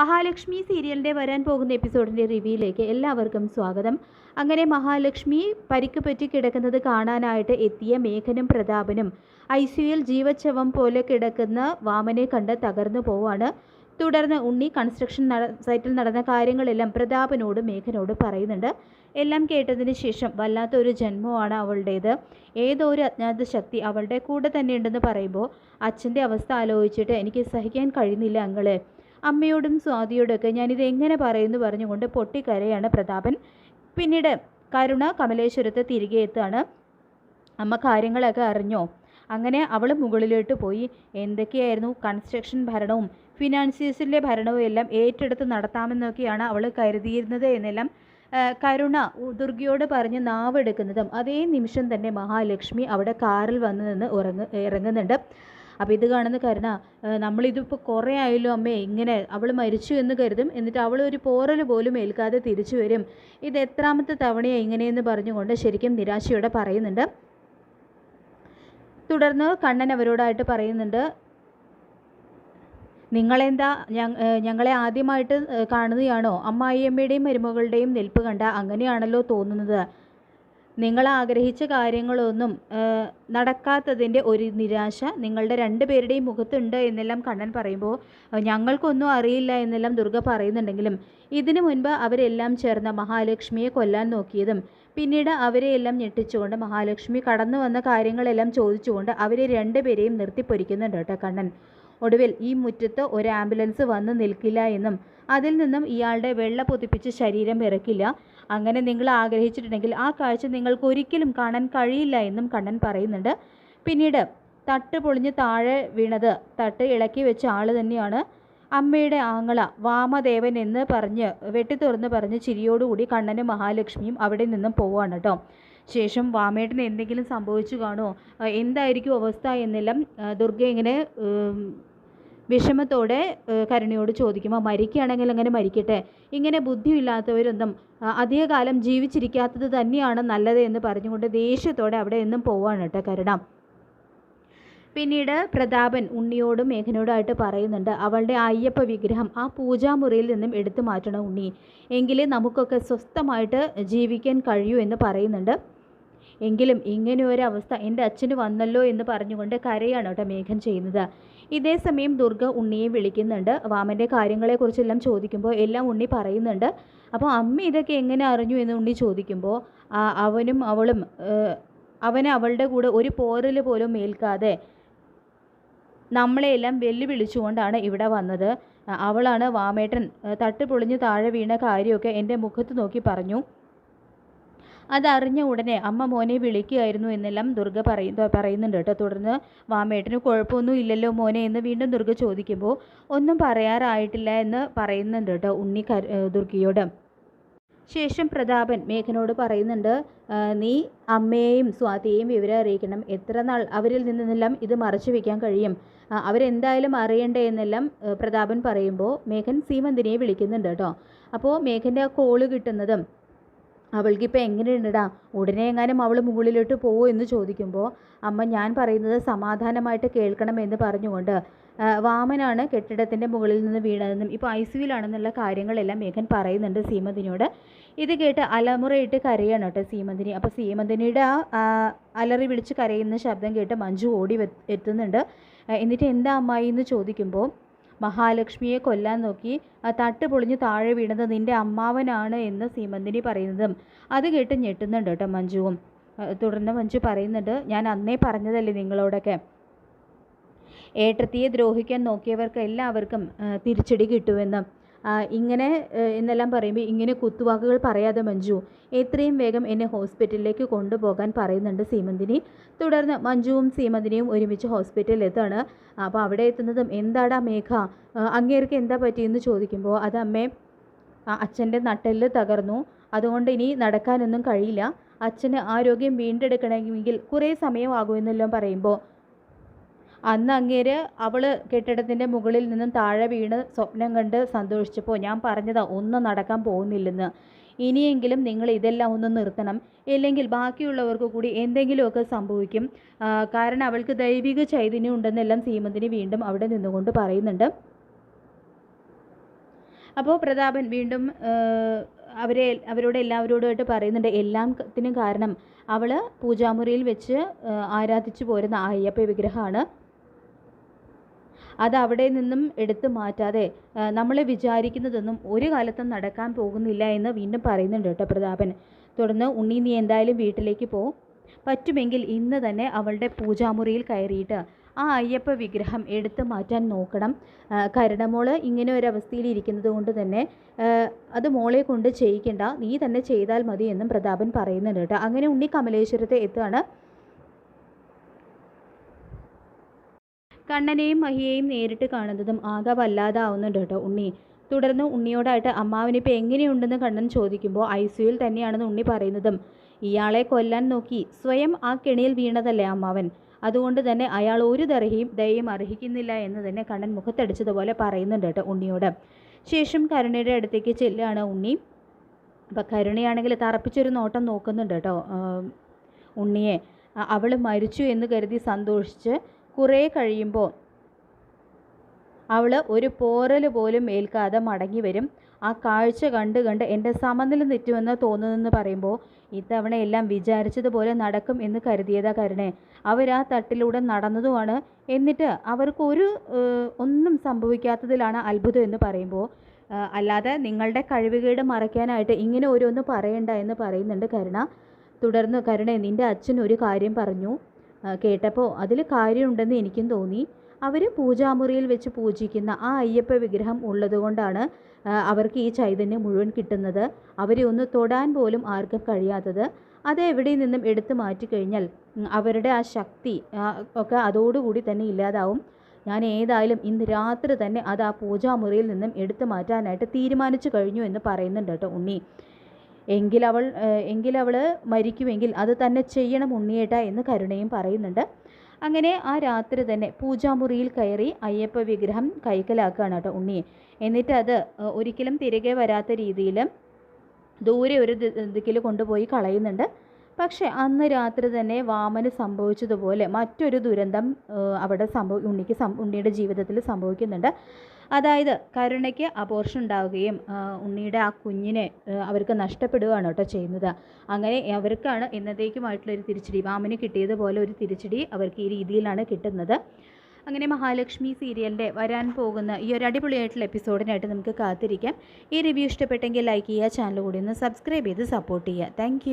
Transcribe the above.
മഹാലക്ഷ്മി സീരിയലിന്റെ വരാൻ പോകുന്ന എപ്പിസോഡിന്റെ റിവ്യൂയിലേക്ക് എല്ലാവർക്കും സ്വാഗതം. അങ്ങനെ മഹാലക്ഷ്മി പരിക്ക് പറ്റി കിടക്കുന്നത് കാണാനായിട്ട് എത്തിയ മേഘനും പ്രതാപനും ഐ സിയുയിൽ ജീവച്ഛവം പോലെ കിടക്കുന്ന വാമനെ കണ്ട് തകർന്നു പോവാണ്. തുടർന്ന് ഉണ്ണി കൺസ്ട്രക്ഷൻ സൈറ്റിൽ നടന്ന കാര്യങ്ങളെല്ലാം പ്രതാപനോട് മേഘനോട് പറയുന്നുണ്ട്. എല്ലാം കേട്ടതിന് ശേഷം വല്ലാത്തൊരു ജന്മമാണ് അവളുടേത്. ഏതോ ഒരു അജ്ഞാത ശക്തി അവളുടെ കൂടെ തന്നെ ഉണ്ടെന്ന് പറയുമ്പോൾ അച്ഛന്റെ അവസ്ഥ ആലോചിച്ചിട്ട് എനിക്ക് സഹിക്കാൻ കഴിയുന്നില്ല അങ്ങളെ. അമ്മയോടും സ്വാതിയോടൊക്കെ ഞാനിത് എങ്ങനെ പറയുന്നു പറഞ്ഞുകൊണ്ട് പൊട്ടിക്കരയാണ് പ്രതാപൻ. പിന്നീട് കരുണ കമലേശ്വരത്ത് തിരികെ എത്തുകയാണ് അമ്മ കാര്യങ്ങളൊക്കെ അറിഞ്ഞോ? അങ്ങനെ അവൾ മുകളിലോട്ട് പോയി. എന്തൊക്കെയായിരുന്നു? കൺസ്ട്രക്ഷൻ ഭരണവും ഫിനാൻസിയേഴ്സിന്റെ ഭരണവും എല്ലാം ഏറ്റെടുത്ത് നടത്താമെന്നൊക്കെയാണ് അവൾ കരുതിയിരുന്നത് എന്നെല്ലാം കരുണ ദുർഗയോട് പറഞ്ഞ് നാവെടുക്കുന്നതും അതേ നിമിഷം തന്നെ മഹാലക്ഷ്മി അവിടെ കാറിൽ വന്ന് നിന്ന് ഉറങ്ങ ഇറങ്ങുന്നുണ്ട്. അപ്പോൾ ഇത് കാണുന്ന കരുണ നമ്മളിതിപ്പോൾ കുറേ ആയല്ലോ അമ്മേ ഇങ്ങനെ അവൾ മരിച്ചു എന്ന് കരുതും എന്നിട്ട് അവൾ ഒരു പോറൽ പോലും ഏൽക്കാതെ തിരിച്ചു വരും. ഇത് എത്രാമത്തെ തവണയാണ് ഇങ്ങനെയെന്ന് പറഞ്ഞുകൊണ്ട് ശരിക്കും നിരാശയോടെ പറയുന്നുണ്ട്. തുടർന്ന് കണ്ണൻ അവരോടായിട്ട് പറയുന്നുണ്ട് നിങ്ങളെന്താ ഞങ്ങളെ ആദ്യമായിട്ട് കാണുകയാണോ അമ്മായിയമ്മയുടെയും മരുമകളുടെയും നിൽപ്പ് കണ്ട അങ്ങനെയാണല്ലോ തോന്നുന്നത്. നിങ്ങൾ ആഗ്രഹിച്ച കാര്യങ്ങളൊന്നും നടക്കാത്തതിന്റെ ഒരു നിരാശ നിങ്ങളുടെ രണ്ട് പേരുടെയും മുഖത്തുണ്ട് എന്നെല്ലാം കണ്ണൻ പറയുമ്പോൾ ഞങ്ങൾക്കൊന്നും അറിയില്ല എന്നെല്ലാം ദുർഗ പറയുന്നുണ്ടെങ്കിലും ഇതിനു മുൻപ് അവരെല്ലാം ചേർന്ന മഹാലക്ഷ്മിയെ കൊല്ലാൻ നോക്കിയതും പിന്നീട് അവരെയെല്ലാം ഞെട്ടിച്ചുകൊണ്ട് മഹാലക്ഷ്മി കടന്നു വന്ന കാര്യങ്ങളെല്ലാം ചോദിച്ചുകൊണ്ട് അവരെ രണ്ടുപേരെയും നിർത്തിപ്പൊരിക്കുന്നുണ്ട് കേട്ടോ കണ്ണൻ. ഒടുവിൽ ഈ മുറ്റത്ത് ഒരു ആംബുലൻസ് വന്ന് നിൽക്കില്ല എന്നും അതിൽ നിന്നും ഇയാളുടെ വെള്ള പൊതിപ്പിച്ച ശരീരം ഇറക്കില്ല അങ്ങനെ നിങ്ങൾ ആഗ്രഹിച്ചിട്ടുണ്ടെങ്കിൽ ആ കാഴ്ച നിങ്ങൾക്ക് ഒരിക്കലും കാണാൻ കഴിയില്ല എന്നും കണ്ണൻ പറയുന്നുണ്ട്. പിന്നീട് തട്ട് പൊളിഞ്ഞ് താഴെ വീണത് തട്ട് ഇളക്കി വെച്ച ആൾ തന്നെയാണ്. അമ്മയുടെ ആങ്ങള വാമദേവൻ എന്ന് പറഞ്ഞ് വെട്ടിത്തുറന്ന് പറഞ്ഞ് ചിരിയോടുകൂടി കണ്ണനും മഹാലക്ഷ്മിയും അവിടെ നിന്നും പോവാണ് കേട്ടോ. ശേഷം വാമേട്ടന് എന്തെങ്കിലും സംഭവിച്ചു കാണുമോ? എന്തായിരിക്കും അവസ്ഥ എന്നെല്ലാം ദുർഗ ഇങ്ങനെ വിഷമത്തോടെ കരുണയോട് ചോദിക്കുമ്പോൾ മരിക്കുകയാണെങ്കിൽ അങ്ങനെ മരിക്കട്ടെ? ഇങ്ങനെ ബുദ്ധിയില്ലാത്തവരൊന്നും അധികകാലം ജീവിച്ചിരിക്കാത്തത് തന്നെയാണ് നല്ലത് എന്ന് പറഞ്ഞുകൊണ്ട് ദേഷ്യത്തോടെ അവിടെ എന്നും പോവാണ് കേട്ടോ കരുണ. പിന്നീട് പ്രതാപൻ ഉണ്ണിയോടും മേഘനോടായിട്ട് പറയുന്നുണ്ട് അവളുടെ അയ്യപ്പ വിഗ്രഹം ആ പൂജാമുറിയിൽ നിന്നും എടുത്തു മാറ്റണം ഉണ്ണി. എങ്കിലേ നമുക്കൊക്കെ സ്വസ്ഥമായിട്ട് ജീവിക്കാൻ കഴിയൂ എന്ന് പറയുന്നുണ്ട്. എങ്കിലും ഇങ്ങനെ ഒരു അവസ്ഥ എന്റെ അച്ഛന് വന്നല്ലോ എന്ന് പറഞ്ഞുകൊണ്ട് കരയാണ് കേട്ടോ മേഘൻ ചെയ്യുന്നത്. ഇതേ സമയം ദുർഗ ഉണ്ണിയെ വിളിക്കുന്നുണ്ട്. വാമന്റെ കാര്യങ്ങളെക്കുറിച്ചെല്ലാം ചോദിക്കുമ്പോൾ എല്ലാം ഉണ്ണി പറയുന്നുണ്ട്. അപ്പോൾ അമ്മ ഇതൊക്കെ എങ്ങനെ അറിഞ്ഞു എന്ന് ഉണ്ണി ചോദിക്കുമ്പോൾ അവനും അവളും അവന് അവളുടെ കൂടെ ഒരു പോറൽ പോലും ഏൽക്കാതെ നമ്മളെയെല്ലാം വെല്ലുവിളിച്ചുകൊണ്ടാണ് ഇവിടെ വന്നത്. അവളാണ് വാമേട്ടൻ തട്ട് പൊളിഞ്ഞ് താഴെ വീണ കാര്യമൊക്കെ എന്റെ മുഖത്ത് നോക്കി പറഞ്ഞു. അതറിഞ്ഞ ഉടനെ അമ്മ മോനെ വിളിക്കുകയായിരുന്നു എന്നെല്ലാം ദുർഗ പറയുന്ന പറയുന്നുണ്ട് കേട്ടോ. തുടർന്ന് വാമേട്ടന് കുഴപ്പമൊന്നും ഇല്ലല്ലോ മോനെ എന്ന് വീണ്ടും ദുർഗ ചോദിക്കുമ്പോൾ ഒന്നും പറയാറായിട്ടില്ല എന്ന് പറയുന്നുണ്ട് കേട്ടോ ഉണ്ണി ദുർഗയോട്. ശേഷം പ്രതാപൻ മേഘനോട് പറയുന്നുണ്ട് നീ അമ്മയെയും സ്വാതിയെയും വിവരം അറിയിക്കണം. എത്ര നാൾ അവരിൽ നിന്നെല്ലാം ഇത് മറച്ചു വയ്ക്കാൻ കഴിയും? അവരെന്തായാലും അറിയണ്ടേ എന്നെല്ലാം പ്രതാപൻ പറയുമ്പോൾ മേഘൻ സീമന്തിനെ വിളിക്കുന്നുണ്ട് കേട്ടോ. അപ്പോൾ മേഘന്റെ ആ കോൾ കിട്ടുന്നതും അവൾക്കിപ്പോൾ എങ്ങനെയുണ്ടടാ? ഉടനെ എങ്ങാനും അവൾ മുകളിലോട്ട് പോവോ എന്ന് ചോദിക്കുമ്പോൾ അമ്മ ഞാൻ പറയുന്നത് സമാധാനമായിട്ട് കേൾക്കണമെന്ന് പറഞ്ഞുകൊണ്ട് വാമനാണ് കെട്ടിടത്തിന്റെ മുകളിൽ നിന്ന് വീണതെന്നും ഇപ്പോൾ ഐ സിയുലാണെന്നുള്ള കാര്യങ്ങളെല്ലാം മേഘൻ പറയുന്നുണ്ട് സീമന്തിനിയോട് ഇത് കേട്ട് അലമുറയിട്ട് കരയാണ് കേട്ടോ സീമന്തിനി അപ്പോൾ സീമന്തിനിയുടെ ആ, അലറി വിളിച്ച് കരയുന്ന ശബ്ദം കേട്ട് മഞ്ജു ഓടി എത്തുന്നുണ്ട്. എന്നിട്ട് എന്താ അമ്മായി എന്ന് ചോദിക്കുമ്പോൾ മഹാലക്ഷ്മിയെ കൊല്ലാൻ നോക്കി. തട്ട് പൊളിഞ്ഞ് താഴെ വീണത് നിന്റെ അമ്മാവനാണ് എന്ന് സീമന്തിനി പറയുന്നതും അത് കേട്ട് ഞെട്ടുന്നുണ്ട് കേട്ടോ മഞ്ജുവും. തുടർന്ന് മഞ്ജു പറയുന്നുണ്ട് ഞാൻ അന്നേ പറഞ്ഞതല്ലേ നിങ്ങളോടൊക്കെ. ഏട്ടത്തിയെ ദ്രോഹിക്കാൻ നോക്കിയവർക്ക് എല്ലാവർക്കും തിരിച്ചടി കിട്ടുമെന്ന്. ഇങ്ങനെ എന്നെല്ലാം പറയുമ്പോൾ ഇങ്ങനെ കുത്തുവാക്കുകൾ പറയാതെ മഞ്ജു എത്രയും വേഗം എന്നെ ഹോസ്പിറ്റലിലേക്ക് കൊണ്ടുപോകാൻ പറയുന്നുണ്ട് സീമന്തിനി. തുടർന്ന് മഞ്ജുവും സീമന്തിനിയും ഒരുമിച്ച് ഹോസ്പിറ്റലിൽ എത്താണ് അപ്പോൾ അവിടെ എത്തുന്നതും എന്താടാ മേഘ? അങ്ങേർക്ക് എന്താ പറ്റിയെന്ന് ചോദിക്കുമ്പോൾ അത് അമ്മേ അച്ഛന്റെ നട്ടെല്ല് തകർന്നു. അതുകൊണ്ട് ഇനി നടക്കാനൊന്നും കഴിയില്ല. അച്ഛന് ആരോഗ്യം വീണ്ടെടുക്കണമെങ്കിൽ കുറേ സമയമാകുമെന്നെല്ലാം പറയുമ്പോൾ അന്ന് അങ്ങേര് അവൾ കെട്ടിടത്തിന്റെ മുകളിൽ നിന്നും താഴെ വീണ് സ്വപ്നം കണ്ട് സന്തോഷിച്ചപ്പോൾ ഞാൻ പറഞ്ഞതാ ഒന്നും നടക്കാൻ പോകുന്നില്ലെന്ന്. ഇനിയെങ്കിലും നിങ്ങൾ ഇതെല്ലാം ഒന്ന് നിർത്തണം. ഇല്ലെങ്കിൽ ബാക്കിയുള്ളവർക്ക് കൂടി എന്തെങ്കിലുമൊക്കെ സംഭവിക്കും. കാരണം അവൾക്ക് ദൈവിക ചൈതന്യം ഉണ്ടെന്നെല്ലാം സീമന്തിന് വീണ്ടും അവിടെ നിന്നുകൊണ്ട് പറയുന്നുണ്ട്. അപ്പോൾ പ്രതാപൻ വീണ്ടും അവരെ അവരോട് എല്ലാവരോടുമായിട്ട് പറയുന്നുണ്ട്. എല്ലാത്തിനും കാരണം അവൾ പൂജാമുറിയിൽ വെച്ച് ആരാധിച്ചു പോരുന്ന അയ്യപ്പ വിഗ്രഹമാണ്. അത് അവിടെ നിന്നും എടുത്തു മാറ്റാതെ നമ്മൾ വിചാരിക്കുന്നതൊന്നും ഒരു കാലത്തും നടക്കാൻ പോകുന്നില്ല എന്ന് വീണ്ടും പറയുന്നുണ്ട് കേട്ടോ പ്രതാപൻ. തുടർന്ന് ഉണ്ണി നീ എന്തായാലും വീട്ടിലേക്ക് പോ. പറ്റുമെങ്കിൽ ഇന്ന് തന്നെ അവളുടെ പൂജാമുറിയിൽ കയറിയിട്ട് ആ അയ്യപ്പ വിഗ്രഹം എടുത്തു മാറ്റാൻ നോക്കണം. കരണമോൾ ഇങ്ങനെ ഒരു അവസ്ഥയിൽ ഇരിക്കുന്നത് കൊണ്ട് തന്നെ അത് മോളെ കൊണ്ട് ചെയ്യിക്കണ്ട. നീ തന്നെ ചെയ്താൽ മതി എന്നും പ്രതാപൻ പറയുന്നുണ്ട് കേട്ടോ. അങ്ങനെ ഉണ്ണി കമലേശ്വരത്തെ എത്തുകയാണ്. കണ്ണനെയും മഹിയെയും നേരിട്ട് കാണുന്നതും ആകെ വല്ലാതാവുന്നുണ്ട് കേട്ടോ ഉണ്ണി. തുടർന്ന് ഉണ്ണിയോടായിട്ട് അമ്മാവനിപ്പോൾ എങ്ങനെയുണ്ടെന്ന് കണ്ണൻ ചോദിക്കുമ്പോൾ ഐ സിയുയിൽ തന്നെയാണെന്ന് ഉണ്ണി പറയുന്നതും ഇയാളെ കൊല്ലാൻ നോക്കി സ്വയം ആ കെണിയിൽ വീണതല്ലേ അമ്മാവൻ? അതുകൊണ്ട് തന്നെ അയാൾ ഒരു ദർഹയും ദയയും അർഹിക്കുന്നില്ല എന്ന് തന്നെ കണ്ണൻ മുഖത്തടിച്ചതുപോലെ പറയുന്നുണ്ട് കേട്ടോ ഉണ്ണിയോട്. ശേഷം കരുണയുടെ അടുത്തേക്ക് ചെല്ലുകയാണ് ഉണ്ണി. അപ്പം കരുണയാണെങ്കിൽ തറപ്പിച്ചൊരു നോട്ടം നോക്കുന്നുണ്ട് കേട്ടോ ഉണ്ണിയെ. അവൾ മരിച്ചു എന്ന് കരുതി സന്തോഷിച്ച് കുറേ കഴിയുമ്പോൾ അവൾ ഒരു പോറൽ പോലും ഏൽക്കാതെ മടങ്ങി വരും. ആ കാഴ്ച കണ്ട് കണ്ട് എന്റെ സമനിൽ തെറ്റുമെന്ന് തോന്നുന്നെന്ന് പറയുമ്പോൾ ഇത്തവണ എല്ലാം വിചാരിച്ചതുപോലെ നടക്കും എന്ന് കരുതിയതാ കരുണേ. അവർ ആ തട്ടിലൂടെ നടന്നതുമാണ്. എന്നിട്ട് അവർക്ക് ഒരു ഒന്നും സംഭവിക്കാത്തതിലാണ് അത്ഭുതം എന്ന് പറയുമ്പോൾ അല്ലാതെ നിങ്ങളുടെ കഴിവുകേട് മറയ്ക്കാനായിട്ട് ഇങ്ങനെ ഓരോന്ന് പറയണ്ട എന്ന് പറയുന്നുണ്ട് കരുണ. തുടർന്ന് കരുണേ നിന്റെ അച്ഛൻ ഒരു കാര്യം പറഞ്ഞു. കേട്ടപ്പോൾ അതിൽ കാര്യമുണ്ടെന്ന് എനിക്കും തോന്നി. അവർ പൂജാമുറിയിൽ വെച്ച് പൂജിക്കുന്ന ആ അയ്യപ്പ വിഗ്രഹം ഉള്ളതുകൊണ്ടാണ് അവർക്ക് ഈ ചൈതന്യം മുഴുവൻ കിട്ടുന്നത്. അവരെ ഒന്ന് തൊടാൻ പോലും ആർക്കും കഴിയാത്തത്. അത് എവിടെ നിന്നും എടുത്തു മാറ്റി കഴിഞ്ഞാൽ അവരുടെ ആ ശക്തി ഒക്കെ അതോടുകൂടി തന്നെ ഇല്ലാതാവും. ഞാൻ ഏതായാലും ഇന്ന് രാത്രി തന്നെ അത് ആ പൂജാമുറിയിൽ നിന്നും എടുത്തു മാറ്റാനായിട്ട് തീരുമാനിച്ചു കഴിഞ്ഞു എന്ന് പറയുന്നുണ്ട് കേട്ടോ ഉണ്ണി. എങ്കിലവൾ എങ്കിലവൾ മരിക്കുമെങ്കിൽ അത് തന്നെ ചെയ്യണം ഉണ്ണിയേട്ട എന്ന് കരുണയും പറയുന്നുണ്ട്. അങ്ങനെ ആ രാത്രി തന്നെ പൂജാമുറിയിൽ കയറി അയ്യപ്പ വിഗ്രഹം കൈക്കലാക്കുകയാണ് കേട്ടോ ഉണ്ണിയെ. എന്നിട്ട് അത് ഒരിക്കലും തിരികെ വരാത്ത രീതിയിൽ ദൂരെ ഒരു ദിക്കിൽ കൊണ്ടുപോയി കളയുന്നുണ്ട്. പക്ഷേ അന്ന് രാത്രി തന്നെ വാമന് സംഭവിച്ചതുപോലെ മറ്റൊരു ദുരന്തം അവിടെ സംഭവ ഉണ്ണിക്ക് ഉണ്ണിയുടെ ജീവിതത്തിൽ സംഭവിക്കുന്നുണ്ട്. അതായത് കരുണയ്ക്ക് അബോർഷൻ ഉണ്ടാവുകയും ഉണ്ണിയുടെ ആ കുഞ്ഞിനെ അവർക്ക് നഷ്ടപ്പെടുകയാണ് കേട്ടോ ചെയ്യുന്നത്. അങ്ങനെ അവർക്കാണ് എന്നതേക്കുമായിട്ടുള്ള ഒരു തിരിച്ചടി വാമന് കിട്ടിയതുപോലെ ഒരു തിരിച്ചടി അവർക്ക് ഈ രീതിയിലാണ് കിട്ടുന്നത്. അങ്ങനെ മഹാലക്ഷ്മി സീരിയലിന്റെ വരാൻ പോകുന്ന ഈ ഒരു അടിപൊളിയായിട്ടുള്ള എപ്പിസോഡിനായിട്ട് നമുക്ക് കാത്തിരിക്കാം. ഈ റിവ്യൂ ഇഷ്ടപ്പെട്ടെങ്കിൽ ലൈക്ക് ചെയ്യുക ചാനൽ കൂടി ഒന്ന് സബ്സ്ക്രൈബ് ചെയ്ത് സപ്പോർട്ട് ചെയ്യുക. താങ്ക്